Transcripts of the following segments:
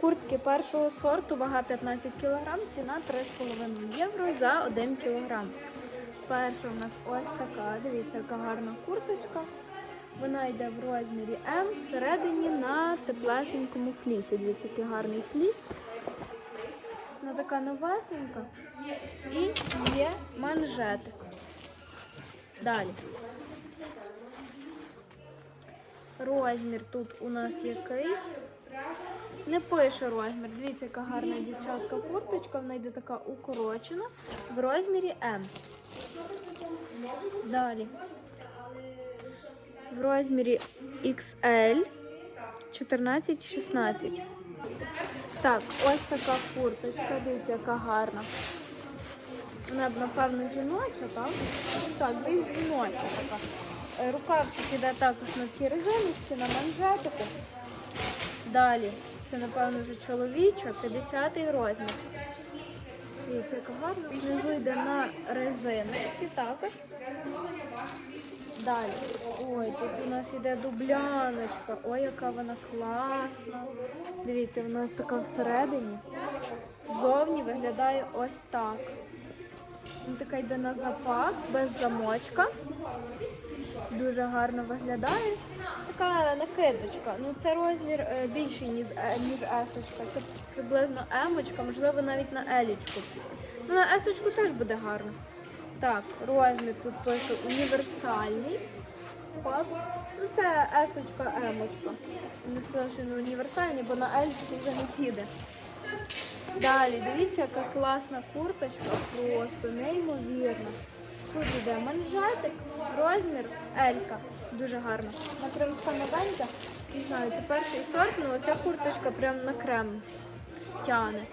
Куртки першого сорту, вага 15 кг, ціна 3,5 євро за 1 кг. Перша у нас ось така, дивіться, яка гарна курточка. Вона йде в розмірі М, всередині на теплесенькому флісі. Дивіться, який гарний фліс. Вона така новесенька. І є манжетик. Далі. Розмір тут у нас який? Не пише розмір. Дивіться, яка гарна дівчатка курточка. Вона йде така укорочена в розмірі М. Далі. В розмірі XL 14-16. Так, ось така курточка. Дивіться, яка гарна. Вона, напевно, жіноча, так? Так, більш жіноча така. Рукавчик іде також на такій резиночці, на манжетику. Далі. Це, напевно, вже чоловіча, 50-й розмір. Дивіться, яка гарна. Внизу йде на резиночці також. Далі. Ой, тут у нас іде дубляночка. Ой, яка вона класна. Дивіться, вона ось така всередині. Зовні виглядає ось так. Вона така йде на запах, без замочка. Дуже гарно виглядає. Така накидочка. Ну це розмір е, більший, ніж, е, ніж есочка. Це приблизно емочка, можливо, навіть на елічку. Ну, на есочку теж буде гарно. Так, розмір тут пише універсальний. Оп. Ну це есочка, емочка. Не сказала, що не універсальний, бо на елічку вже не піде. Далі, дивіться, яка класна курточка, просто неймовірна. Тут іде манжетик, розмір Елька. Дуже гарно. Накримка новенька. Не знаю, це перший сорт, але ця курточка прям на крем тяне.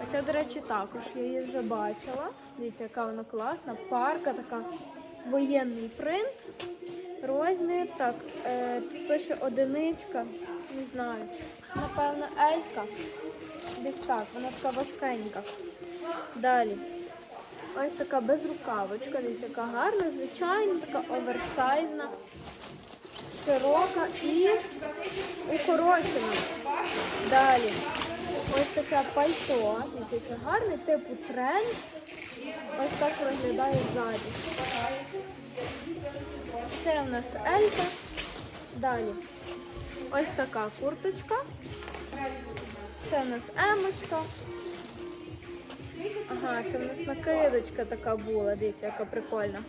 А ця, до речі, також. Я її вже бачила. Дивіться, яка вона класна. Парка така, воєнний принт. Розмір, так, е, пише одиничка, не знаю. Напевно, Елька. Десь так, вона така важкенька. Далі. Ось така безрукавочка, дивіться, яка гарна, звичайна, така оверсайзна, широка і укорочена. Далі. Ось таке пальто, яке гарне, типу тренд. Ось так виглядає ззаді. Це у нас Елька. Далі. Ось така курточка. Це у нас емочка. Ага, це в нас накидочка така була, дивіться, яка прикольна.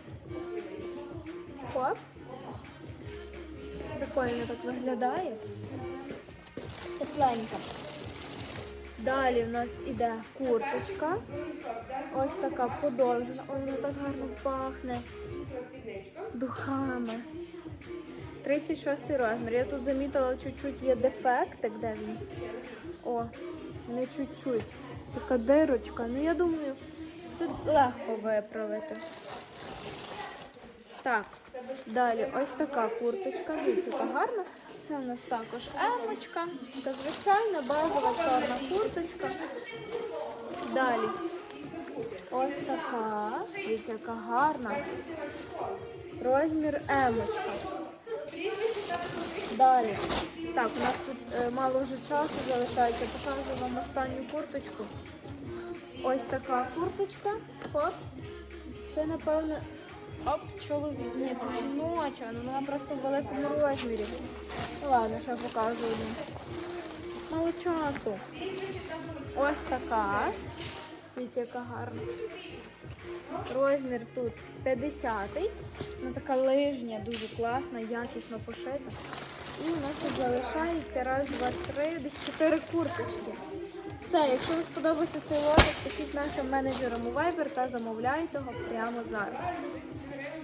Хоп. Прикольно так виглядає. Тепленька. Далі в нас іде курточка. Ось така подовжена. Ой, вона так гарно пахне. Духами. 36 розмір. Я тут замітила чуть-чуть є дефектик, де він. О, не чуть-чуть. Така дирочка. Ну я думаю, це легко виправити. Так, далі ось така курточка. Дивіться, яка гарна. Це у нас також емочка. Така звичайна базова чорна курточка. Далі. Ось така. Дивіться, яка гарна. Розмір емочка. Далі. Так, у нас тут е, мало вже часу залишається. Покажу вам останню курточку. Ось така курточка. Хоп. Це, напевно, оп, чоловік. Ні, це жіноча, але вона просто в великому розмірі. Ну ладно, ще покажу одну. Мало часу. Ось така. Дивіться, яка гарна. Розмір тут 50-й. Вона така лижня, дуже класна, якісно пошита. І у нас тут залишається раз, два, три, десь чотири курточки. Все, якщо вам сподобався цей лотик, пишіть нашим менеджерам у Viber та замовляйте його прямо зараз.